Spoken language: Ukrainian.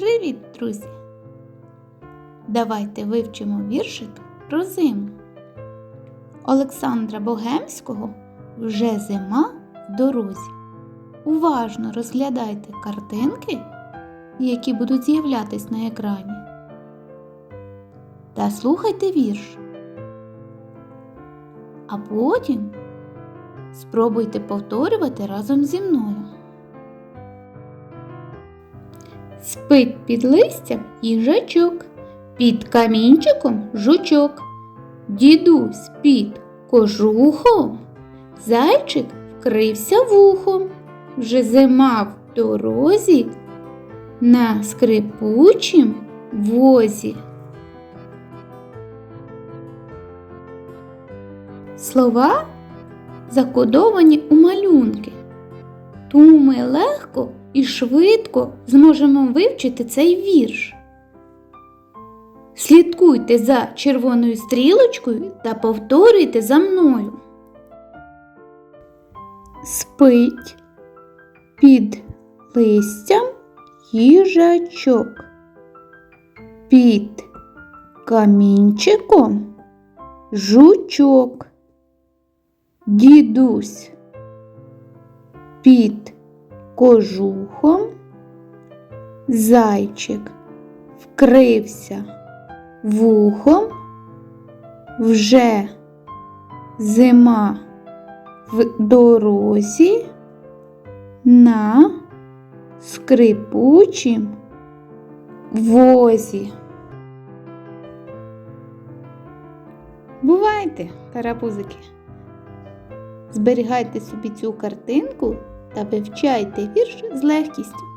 Привіт, друзі! Давайте вивчимо віршик про зиму. Олександра Богемського вже зима в дорозі. Уважно розглядайте картинки, які будуть з'являтись на екрані. Та слухайте вірш. А потім спробуйте повторювати разом зі мною. Спить під листям їжачок, під камінчиком жучок. Дідусь під кожухом, зайчик вкрився вухом. Вже зима в дорозі на скрипучім возі. Слова закодовані у малюнки. Тому ми легко і швидко зможемо вивчити цей вірш. Слідкуйте за червоною стрілочкою та повторюйте за мною. Спить під листям їжачок. Під камінчиком жучок. Дідусь під кожухом зайчик вкрився вухом, вже зима в дорозі на скрипучім возі. Бувайте, карапузики! Зберігайте собі цю картинку та вивчайте вірш з легкістю.